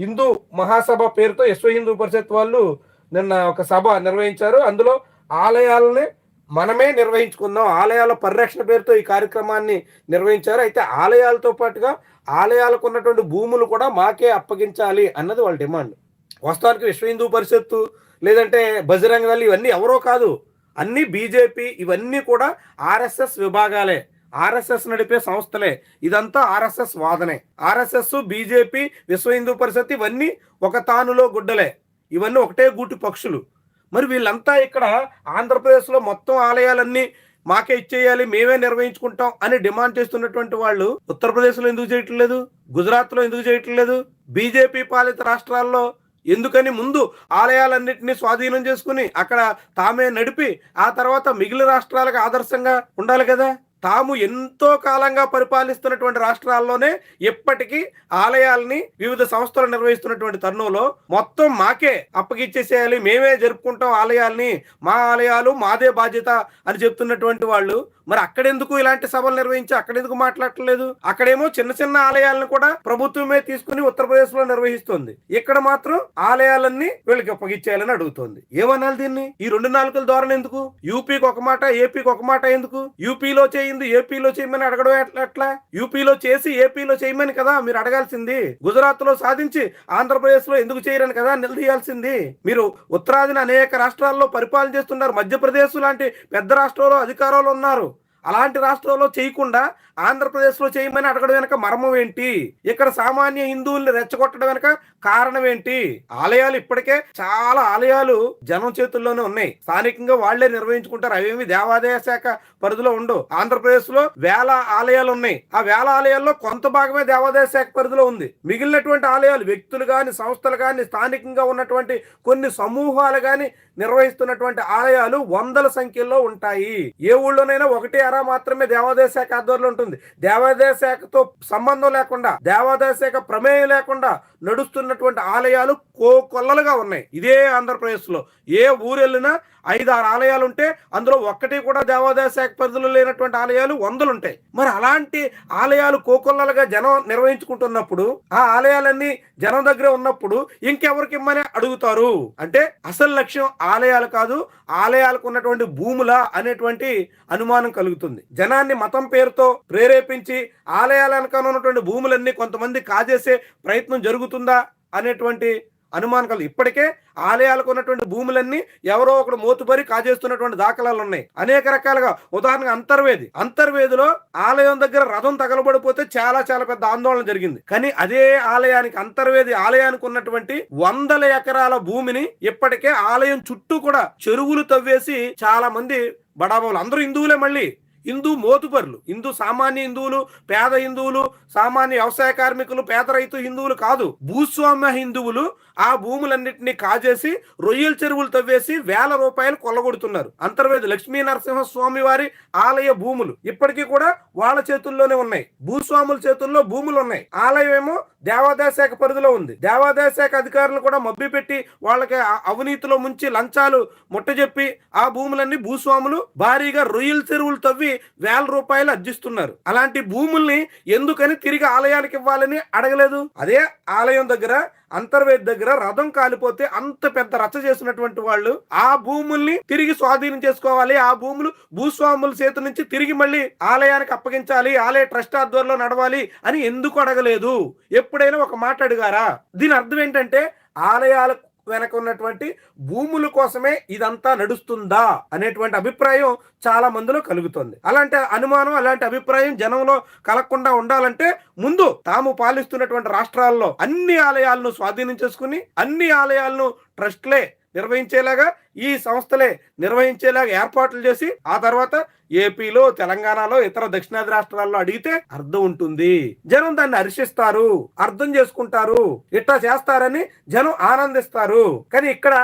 హిందూ మహాసభ పేరుతో విశ్వ హిందూ పరిషత్ వాళ్ళు నిన్న ఒక సభ నిర్వహించారు. అందులో ఆలయాలని మనమే నిర్వహించుకుందాం. ఆలయాల పరిరక్షణ పేరుతో ఈ కార్యక్రమాన్ని నిర్వహించారు. అయితే ఆలయాలతో పాటుగా ఆలయాలకు ఉన్నటువంటి భూములు కూడా మాకే అప్పగించాలి అన్నది వాళ్ళ డిమాండ్. వాస్తవానికి విశ్వ హిందూ పరిషత్తు లేదంటే బజరంగ దళ్ ఇవన్నీ ఎవరో కాదు. అన్నీ బీజేపీ ఇవన్నీ కూడా ఆర్ఎస్ఎస్ విభాగాలే. ఆర్ఎస్ఎస్ నడిపే సంస్థలే. ఇదంతా ఆర్ఎస్ఎస్ వాదనే. ఆర్ఎస్ఎస్ బీజేపీ విశ్వ హిందూ పరిషత్ ఇవన్నీ ఒక తానులో గుడ్డలే. ఇవన్నీ ఒకటే గూటి పక్షులు. మరి వీళ్ళంతా ఇక్కడ ఆంధ్రప్రదేశ్లో మొత్తం ఆలయాలన్నీ మాకే ఇచ్చేయాలి మేమే నిర్వహించుకుంటాం అని డిమాండ్ చేస్తున్నటువంటి వాళ్ళు ఉత్తరప్రదేశ్లో ఎందుకు చేయట్లేదు గుజరాత్లో ఎందుకు చేయట్లేదు బీజేపీ పాలిత రాష్ట్రాల్లో ఎందుకని ముందు ఆలయాలన్నింటినీ స్వాధీనం చేసుకుని అక్కడ తామే నడిపి ఆ తర్వాత మిగిలిన రాష్ట్రాలకు ఆదర్శంగా ఉండాలి కదా? తాము ఎంతో కాలంగా పరిపాలిస్తున్నటువంటి రాష్ట్రాల్లోనే ఎప్పటికీ ఆలయాల్ని వివిధ సంస్థలు నిర్వహిస్తున్నటువంటి తరుణంలో మొత్తం మాకే అప్పగిచ్చేసేయాలి. మేమే జరుపుకుంటాం ఆలయాల్ని. మా ఆలయాలు మాదే బాధ్యత అని చెప్తున్నటువంటి వాళ్ళు మరి అక్కడెందుకు ఇలాంటి సభలు నిర్వహించి అక్కడెందుకు మాట్లాడట్లేదు? అక్కడేమో చిన్న చిన్న ఆలయాలను కూడా ప్రభుత్వమే తీసుకుని ఉత్తరప్రదేశ్లో నిర్వహిస్తుంది. ఇక్కడ మాత్రం ఆలయాలన్నీ వీళ్ళకి అప్పగించేయాలని అడుగుతోంది. ఏమనాలి దీన్ని? ఈ రెండు నాలుగుల ద్వారా ఎందుకు? యూపీకి ఒక మాట ఏపీకి ఒక మాట ఎందుకు? యూపీలో చేయింది ఏపీలో చేయమని అడగడం ఎట్లా ఎట్లా? యూపీలో చేసి ఏపీలో చేయమని కదా మీరు అడగాల్సింది. గుజరాత్లో సాధించి ఆంధ్రప్రదేశ్లో ఎందుకు చేయరని కదా నిలదీయాల్సింది. మీరు ఉత్తరాదిన అనేక రాష్ట్రాల్లో పరిపాలన చేస్తున్నారు. మధ్యప్రదేశ్ లాంటి పెద్ద రాష్ట్రంలో అధికారంలో ఉన్నారు. అలాంటి రాష్ట్రంలో చేయకుండా ఆంధ్రప్రదేశ్లో చేయమని అడగడం వెనక మర్మం ఏంటి? ఇక్కడ సామాన్య హిందువుల్ని రెచ్చగొట్టడం వెనక కారణం ఏంటి? ఆలయాలు ఇప్పటికే చాలా ఆలయాలు జనం చేతుల్లోనే ఉన్నాయి. స్థానికంగా వాళ్ళే నిర్వహించుకుంటారు. అవేమి దేవాదాయ శాఖ పరిధిలో ఉండవు. ఆంధ్రప్రదేశ్లో వేల ఆలయాలు ఉన్నాయి. ఆ వేల ఆలయాల్లో కొంత భాగమే దేవాదాయ శాఖ పరిధిలో ఉంది. మిగిలినటువంటి ఆలయాలు వ్యక్తులు కానీ సంస్థలు కానీ స్థానికంగా ఉన్నటువంటి కొన్ని సమూహాలు కానీ నిర్వహిస్తున్నటువంటి ఆలయాలు వందల సంఖ్యలో ఉంటాయి. ఏ ఊళ్ళోనైనా ఒకటి అరా మాత్రమే దేవాదాయ శాఖ ఆధ్వర్యంలో ఉంటుంది. దేవాదాయ శాఖతో సంబంధం లేకుండా దేవాదాయ శాఖ ప్రమేయం లేకుండా నడుస్తున్నటువంటి ఆలయాలు కోకొల్లలుగా ఉన్నాయి. ఇదే ఆంధ్రప్రదేశ్లో. ఏ ఊరు వెళ్ళినా ఐదు ఆరు ఆలయాలు ఉంటే అందులో ఒక్కటి కూడా దేవాదాయ శాఖ పరిధిలో లేనటువంటి ఆలయాలు వందలు ఉంటాయి మరి అలాంటి ఆలయాలు కోకొల్లలుగా జనం నిర్వహించుకుంటున్నప్పుడు ఆ ఆలయాలన్నీ జనం దగ్గర ఉన్నప్పుడు ఇంకెవరికి ఇమ్మని అడుగుతారు? అంటే అసలు లక్ష్యం ఆలయాలు కాదు ఆలయాలకు ఉన్నటువంటి భూముల అనేటువంటి అనుమానం కలుగుతుంది. జనాన్ని మతం పేరుతో ప్రేరేపించి ఆలయాల వెనకాల ఉన్నటువంటి భూములన్నీ కొంతమంది కాజేసే ప్రయత్నం జరుగుతుంది అనేటువంటి అనుమానకాలు ఇప్పటికే ఆలయాలకు ఉన్నటువంటి భూములన్నీ ఎవరో ఒకడు మోతుబరి కాజేస్తున్నటువంటి దాఖలాలు ఉన్నాయి. అనేక రకాలుగా ఉదాహరణగా అంతర్వేది. అంతర్వేదిలో ఆలయం దగ్గర రథం తగలబడిపోతే చాలా చాలా పెద్ద ఆందోళన జరిగింది. కానీ అదే ఆలయానికి అంతర్వేది ఆలయానికి ఉన్నటువంటి వందల ఎకరాల భూమిని ఇప్పటికే ఆలయం చుట్టూ కూడా చెరువులు తవ్వేసి చాలా మంది బడాబాబులు అందరూ హిందువులే మళ్ళీ. హిందూ మోతుపరులు హిందూ సామాన్య హిందువులు పేద హిందువులు సామాన్య వ్యవసాయ కార్మికులు పేద రైతు హిందువులు కాదు భూస్వామ్య హిందువులు ఆ భూములన్నింటినీ కాజేసి రొయ్యల చెరువులు తవ్వేసి వేల రూపాయలు కొల్లగొడుతున్నారు. అంతర్వేది లక్ష్మీ నరసింహ స్వామి వారి ఆలయ భూములు ఇప్పటికీ కూడా వాళ్ళ చేతుల్లోనే ఉన్నాయి. భూస్వాముల చేతుల్లో భూములు ఉన్నాయి. ఆలయం ఏమో దేవాదాయ శాఖ పరిధిలో ఉంది. దేవాదాయ శాఖ అధికారులు కూడా మబ్బి పెట్టి వాళ్ళకి అవినీతిలో ముంచి లంచాలు ముట్టజెప్పి ఆ భూములన్నీ భూస్వాములు భారీగా రొయ్యల చెరువులు తవ్వి వేల రూపాయలు అర్జిస్తున్నారు. అలాంటి భూముల్ని ఎందుకని తిరిగి ఆలయానికి ఇవ్వాలని అడగలేదు? అదే ఆలయం దగ్గర అంతర్వేది దగ్గర రథం కాలిపోతే అంత పెద్ద రచ్చ చేసినటువంటి వాళ్ళు ఆ భూముల్ని తిరిగి స్వాధీనం చేసుకోవాలి. ఆ భూములు భూస్వాముల చేతి నుంచి తిరిగి మళ్ళీ ఆలయానికి అప్పగించాలి. ఆలయ ట్రస్ట్ ఆధ్వర్యంలో నడవాలి అని ఎందుకు అడగలేదు? ఎప్పుడైనా ఒక మాట అడిగారా? దీని అర్థం ఏంటంటే ఆలయాలకు వెనక ఉన్నటువంటి భూముల కోసమే ఇదంతా నడుస్తుందా అనేటువంటి అభిప్రాయం చాలా మందిలో కలుగుతుంది. అలాంటి అనుమానం అలాంటి అభిప్రాయం జనంలో కలగకుండా ఉండాలంటే ముందు తాము పాలిస్తున్నటువంటి రాష్ట్రాల్లో అన్ని ఆలయాలను స్వాధీనం చేసుకుని అన్ని ఆలయాలను ట్రస్ట్లే నిర్వహించేలాగా ఈ సంస్థలే నిర్వహించేలాగా ఏర్పాట్లు చేసి ఆ తర్వాత ఏపీలో తెలంగాణలో ఇతర దక్షిణాది రాష్ట్రాల్లో అడిగితే అర్థం ఉంటుంది. జనం దాన్ని హర్షిస్తారు అర్థం చేసుకుంటారు. ఇట్లా చేస్తారని జనం ఆనందిస్తారు. కానీ ఇక్కడ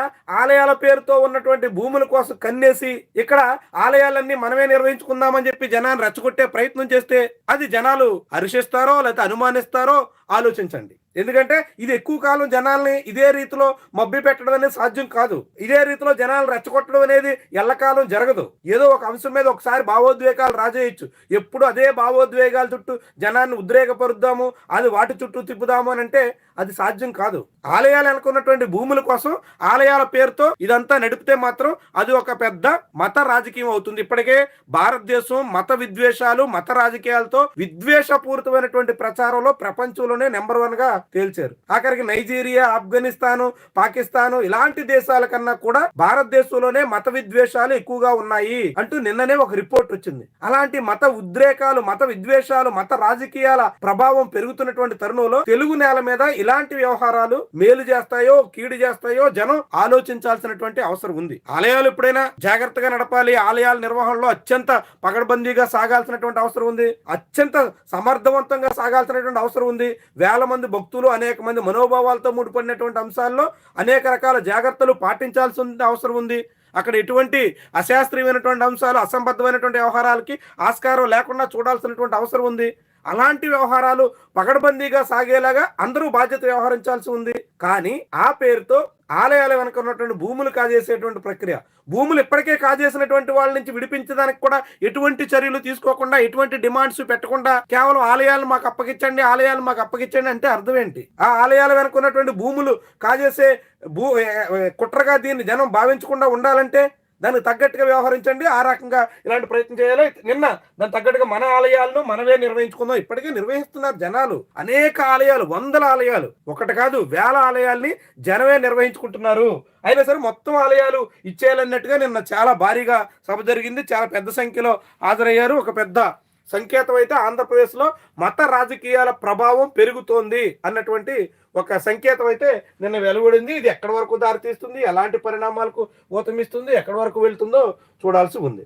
ఆలయాల పేరుతో ఉన్నటువంటి భూముల కోసం కన్నేసి ఇక్కడ ఆలయాలన్నీ మనమే నిర్వహించుకుందామని చెప్పి జనాన్ని రెచ్చగొట్టే ప్రయత్నం చేస్తే అది జనాలు హర్షిస్తారో లేకపోతే అనుమానిస్తారో ఆలోచించండి. ఎందుకంటే ఇది ఎక్కువ కాలం జనాల్ని ఇదే రీతిలో మబ్బి పెట్టడం అనేది సాధ్యం కాదు. ఇదే రీతిలో జనాలు రెచ్చగొట్టడం అనేది ఎల్లకాలం జరగదు. ఏదో ఒక అంశం మీద ఒకసారి భావోద్వేగాలు రాజేయచ్చు. ఎప్పుడు అదే భావోద్వేగాల చుట్టూ జనాన్ని ఉద్రేకపరుద్దాము అది వాటి చుట్టూ తిప్పుదాము అని అంటే అది సాధ్యం కాదు. ఆలయాలు అనుకున్నటువంటి భూముల కోసం ఆలయాల పేరుతో ఇదంతా నడిపితే మాత్రం అది ఒక పెద్ద మత రాజకీయం అవుతుంది. ఇప్పటికే భారతదేశం మత విద్వేషాలు మత రాజకీయాలతో విద్వేషపూరితమైనటువంటి ప్రచారంలో ప్రపంచంలోనే నెంబర్ వన్గా తేల్చారు. ఆఖరికి నైజీరియా ఆఫ్ఘనిస్తాన్ పాకిస్తాన్ ఇలాంటి దేశాల కన్నా కూడా భారతదేశంలోనే మత విద్వేషాలు ఎక్కువగా ఉన్నాయి అంటూ నిన్ననే ఒక రిపోర్ట్ వచ్చింది అలాంటి మత ఉద్రేకాలు మత విద్వేషాలు మత రాజకీయాల ప్రభావం పెరుగుతున్నటువంటి తరుణంలో తెలుగు నేల మీద ఇలాంటి వ్యవహారాలు మేలు చేస్తాయో కీడు చేస్తాయో జనం ఆలోచించాల్సినటువంటి అవసరం ఉంది. ఆలయాలు ఎప్పుడైనా జాగ్రత్తగా నడపాలి. ఆలయాల నిర్వహణలో అత్యంత పగడ్బందీగా సాగాల్సినటువంటి అవసరం ఉంది. అత్యంత సమర్థవంతంగా సాగాల్సినటువంటి అవసరం ఉంది. వేల మంది భక్తులు అనేక మంది మనోభావాలతో ముడిపడినటువంటి అంశాల్లో అనేక రకాల జాగ్రత్తలు పాటించాల్సిన అవసరం ఉంది. అక్కడ ఎటువంటి అశాస్త్రీయమైనటువంటి అంశాలు అసంబద్ధమైనటువంటి వ్యవహారాలకి ఆస్కారం లేకుండా చూడాల్సినటువంటి అవసరం ఉంది. అలాంటి వ్యవహారాలు పగడబందీగా సాగేలాగా అందరూ బాధ్యత వ్యవహరించాల్సి ఉంది. కానీ ఆ పేరుతో ఆలయాల వెనక ఉన్నటువంటి భూములు కాజేసేటువంటి ప్రక్రియ. భూములు ఇప్పటికే కాజేసినటువంటి వాళ్ళ నుంచి విడిపించడానికి కూడా ఎటువంటి చర్యలు తీసుకోకుండా ఎటువంటి డిమాండ్స్ పెట్టకుండా కేవలం ఆలయాలు మాకు అప్పగించండి ఆలయాలు మాకు అప్పగించండి అంటే అర్థం ఏంటి? ఆ ఆలయాల వెనక ఉన్నటువంటి భూములు కాజేసే భూ కుట్రగా దీన్ని జనం భావించకుండా ఉండాలంటే దానికి తగ్గట్టుగా వ్యవహరించండి. ఆ రకంగా ఇలాంటి ప్రయత్నం చేయాలి. నిన్న దానికి తగ్గట్టుగా మన ఆలయాలను మనమే నిర్వహించుకుందాం. ఇప్పటికే నిర్వహిస్తున్నారు జనాలు. అనేక ఆలయాలు వందల ఆలయాలు. ఒకటి కాదు వేల ఆలయాల్ని జనమే నిర్వహించుకుంటున్నారు. అయినా సరే మొత్తం ఆలయాలు ఇచ్చేయాలన్నట్టుగా నిన్న చాలా భారీగా సభ జరిగింది. చాలా పెద్ద సంఖ్యలో హాజరయ్యారు. ఒక పెద్ద సంకేతం అయితే ఆంధ్రప్రదేశ్లో మత రాజకీయాల ప్రభావం పెరుగుతోంది అన్నటువంటి ఒక సంకేతం అయితే నిన్న వెలువడింది. ఇది ఎక్కడి వరకు దారితీస్తుంది? ఎలాంటి పరిణామాలకు ఊతమిస్తుంది? ఎక్కడి వరకు వెళ్తుందో చూడాల్సి ఉంది.